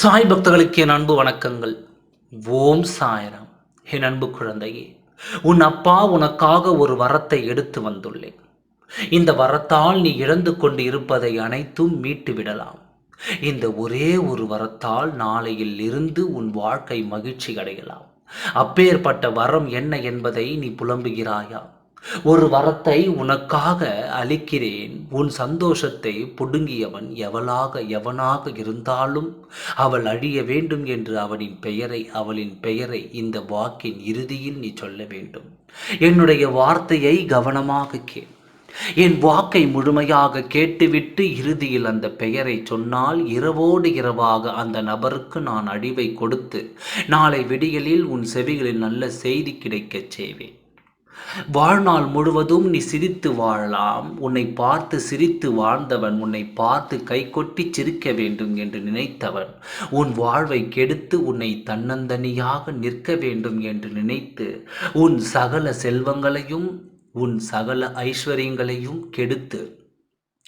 சாய் பக்தர்களுக்கு என் அன்பு வணக்கங்கள். ஓம் சாயராம். என் அன்பு குழந்தையே உன் அப்பா உனக்காக ஒரு வரத்தை எடுத்து வந்துள்ளேன். இந்த வரத்தால் நீ இழந்து கொண்டு இருப்பதை அனைத்தும் மீட்டு விடலாம். இந்த ஒரே ஒரு வரத்தால் நாளையில் இருந்து உன் வாழ்க்கை மகிழ்ச்சி அடையலாம். அப்பேற்பட்ட வரம் என்ன என்பதை நீ புலம்புகிறாயா? ஒரு வரத்தை உனக்காக அளிக்கிறேன். உன் சந்தோஷத்தை புடுங்கியவன் எவளாக எவனாக இருந்தாலும் அவள் அழிய வேண்டும் என்று அவனின் பெயரை அவளின் பெயரை இந்த வாக்கின் இறுதியில் நீ சொல்ல வேண்டும். என்னுடைய வார்த்தையை கவனமாக கேள். என் வாக்கை முழுமையாக கேட்டுவிட்டு இறுதியில் அந்த பெயரை சொன்னால் இரவோடு இரவாக அந்த நபருக்கு நான் அழிவை கொடுத்து நாளை விடியலில் உன் செவிகளில் நல்ல செய்தி கிடைக்கச் செய்வேன். வாழ்நாள் முழுவதும் நீ சிரித்து வாழலாம். உன்னை பார்த்து சிரித்து வாழ்ந்தவன் உன்னை பார்த்து கைகொட்டி சிரிக்க வேண்டும் என்று நினைத்தவன் உன் வாழ்வை கெடுத்து உன்னை தன்னந்தனியாக நிற்க வேண்டும் என்று நினைத்து உன் சகல செல்வங்களையும் உன் சகல ஐஸ்வர்யங்களையும் கெடுத்து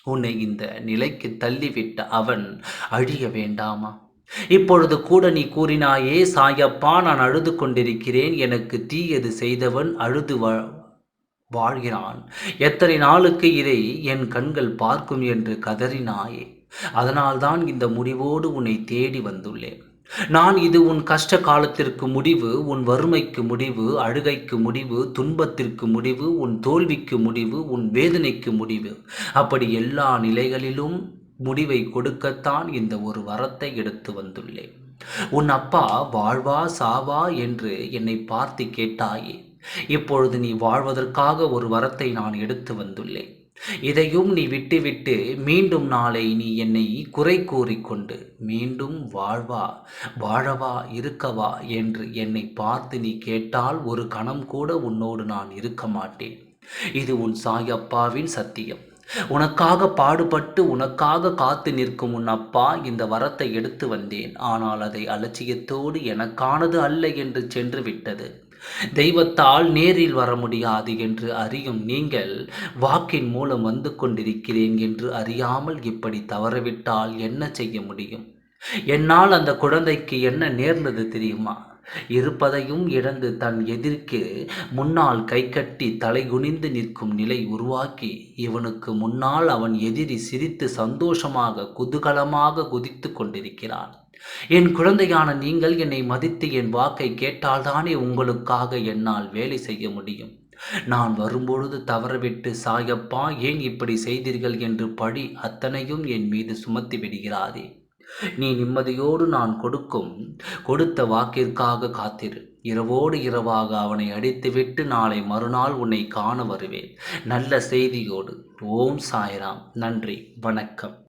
உன்னை இந்த நிலைக்கு தள்ளிவிட்ட அவன் அழிய வேண்டாமா? இப்பொழுது கூட நீ கூறினாயே சாயப்பா நான் அழுது கொண்டிருக்கிறேன். எனக்கு தீயது செய்தவன் அழுது வாழ்கிறான். எத்தனை நாளுக்கு இதை என் கண்கள் பார்க்கும்? என்று கதறினாயே. அதனால்தான் இந்த முடிவோடு உன்னை தேடி வந்துள்ளேன். நான் இது உன் கஷ்ட காலத்திற்கு முடிவு உன் வறுமைக்கு முடிவு அழுகைக்கு முடிவு துன்பத்திற்கு முடிவு உன் தோல்விக்கு முடிவு உன் வேதனைக்கு முடிவு. அப்படி எல்லா நிலைகளிலும் முடிவை கொடுக்கத்தான் இந்த ஒரு வரத்தை எடுத்து வந்துள்ளேன். உன் அப்பா வாழ்வா சாவா என்று என்னை பார்த்து கேட்டாயே. இப்பொழுது நீ வாழ்வதற்காக ஒரு வரத்தை நான் எடுத்து வந்துள்ளேன். இதையும் நீ விட்டுவிட்டு மீண்டும் நாளை நீ என்னை குறை கூறிக்கொண்டு மீண்டும் வாழ்வா வாழவா இருக்கவா என்று என்னை பார்த்து நீ கேட்டால் ஒரு கணம் கூட உன்னோடு நான் இருக்க மாட்டேன். இது உன் சாயப்பாவின் சத்தியம். உனக்காக பாடுபட்டு உனக்காக காத்து நிற்கும் உன் அப்பா இந்த வரத்தை எடுத்து வந்தேன். ஆனால் அதை அலட்சியத்தோடு எனக்கானது அல்ல என்று சென்று விட்டது. தெய்வத்தால் நேரில் வர முடியாது என்று அறியும் நீங்கள் வாக்கின் மூலம் வந்து கொண்டிருக்கிறேன் என்று அறியாமல் இப்படி தவறவிட்டால் என்ன செய்ய முடியும்? என்னால் அந்த குழந்தைக்கு என்ன நேர்ந்தது தெரியுமா? இருப்பதையும் இழந்து தன் எதிர்க்கு முன்னால் கை கட்டி தலை குனிந்து நிற்கும் நிலை உருவாக்கி இவனுக்கு முன்னால் அவன் எதிரி சிரித்து சந்தோஷமாக குதூகலமாக குதித்து கொண்டிருக்கிறான். என் குழந்தையான நீங்கள் என்னை மதித்து என் வாக்கை கேட்டால்தானே உங்களுக்காக என்னால் வேலை செய்ய முடியும். நான் வரும்பொழுது தவறவிட்டு சாயப்பா ஏன் இப்படி செய்தீர்கள்? என்று பழி அத்தனையும் என் மீது சுமத்தி விடுகிறாரே நீ நிம்மதியோடு நான் கொடுக்கும் கொடுத்த வாக்கிற்காக காத்திரு. இரவோடு இரவாக அவனை அடித்துவிட்டு நாளை மறுநாள் உன்னை காண வருவேன். நல்ல செய்தியோடு. ஓம் சாய்ராம். நன்றி. வணக்கம்.